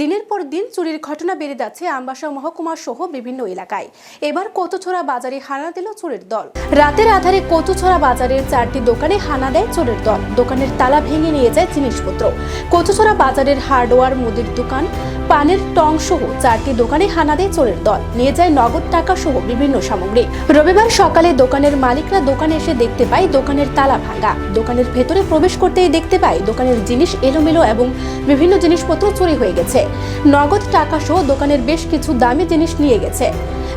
দিনের পর দিন চুরির ঘটনা বেড়ে যাচ্ছে আমবাসা মহকুমা সহ বিভিন্ন এলাকায়। এবার কচুছড়া বাজারে হানা দিল চোরের দল। রাতের আধারে কচুছড়া বাজারের চারটি দোকানে হানা দেয় চোরের দল। দোকানের তালা ভেঙে নিয়ে যায় জিনিসপত্র। কচুছড়া বাজারের হার্ডওয়ার, মুদির দোকান, পানের টং সহ চারটি দোকানে হানা দেয় চোরের দল। নিয়ে যায় নগদ টাকা সহ বিভিন্ন সামগ্রী। রবিবার সকালে দোকানের মালিকরা দোকানে এসে দেখতে পায় দোকানের তালা ভাঙা। দোকানের ভেতরে প্রবেশ করতেই দেখতে পায় দোকানের জিনিস এলোমেলো এবং বিভিন্ন জিনিসপত্র চুরি হয়ে গেছে। নগদ টাকা সহ দোকানের বেশ কিছু দামি জিনিস নিয়ে গেছে।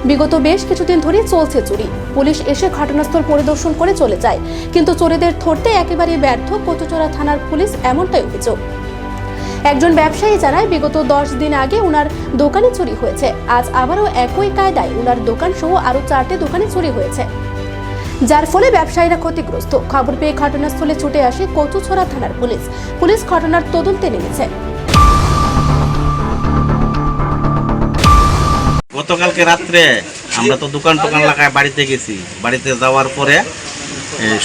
বিগত বেশ কিছুদিন ধরে চলছে চুরি। পুলিশ এসে ঘটনাস্থল পরিদর্শন করে চলে যায়, কিন্তু চোরেদের ধরতে একেবারে ব্যর্থ কচুচোরা থানার পুলিশ এমনটাই অভিযোগ। একজন ব্যবসায়ী জানায়, বিগত দশ দিন আগে উনার দোকানে চুরি হয়েছে। আজ আবারও একই কায়দায় উনার দোকান সহ আরও চারটে দোকানে চুরি হয়েছে। যার ফলে ব্যবসায়ীরা ক্ষতিগ্রস্ত। খবর পেয়ে ঘটনাস্থলে ছুটে আসে কচুছড়া থানার পুলিশ। পুলিশ ঘটনার তদন্তে নেমেছে। গতকালকে রাত্রে আমরা তো দোকান টোকান লাগায় বাড়িতে গেছি। বাড়িতে যাওয়ার পরে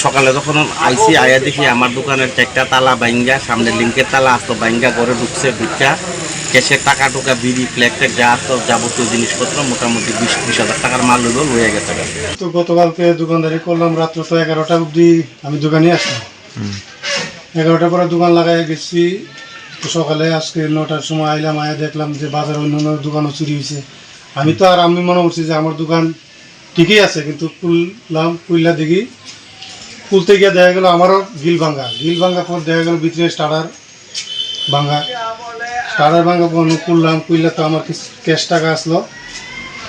সকালে যখন আইসি আয়া দেখি আমার দোকানের চারটা তালা বাইঙ্গা সামনে লিঙ্কের তালা আসতো বাইঙ্গা ঘরে ঢুকছে ঢুকা ক্যাশের টাকা টুকা বিড়ি ফ্ল্যাগ ট্যাগ যা আসতো যাবতীয় জিনিসপত্র মোটামুটি বিশ বিশ হাজার টাকার মাল হলো লয়ে গেছে। তো গতকালকে দোকানদারি করলাম রাত্র তো এগারোটা অবধি আমি দোকানে আসলাম এগারোটার পরে দোকান লাগাই গেছি। সকালে আজকে নটার সময় আইলাম আয়া দেখলাম যে বাজার অন্য অন্য দোকানও চুরি হয়েছে আমি তো আর আমি মনে করছি যে আমার দোকান ঠিকই আছে কিন্তু খুললাম খুললা দেখি খুলতে গিয়ে দেখা গেলো আমারও গিল ভাঙ্গা গিল ভাঙ্গা পর দেখা গেলো ভিতরে স্টার্টার ভাঙ্গা স্টার্টার ভাঙ্গা পর খুললাম খুললে তো আমার ক্যাশ টাকা আসলো।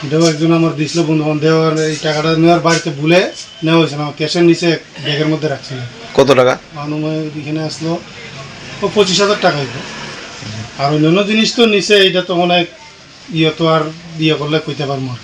এটাও একজন আমার দিছিল বন্ধু বান্ধব এই টাকাটা নেওয়ার বাড়িতে ভুলে নেওয়া হয়েছিল আমার ক্যাশের নিচে ব্যাগের মধ্যে রাখছিল কত টাকা? অনুময় এখানে আসলো ও পঁচিশ হাজার টাকা হইতো আর অন্যান্য জিনিস তো নিচে এটা তো অনেক ইয়ে তো আর ইয়ে করলে কইতে পারব আর।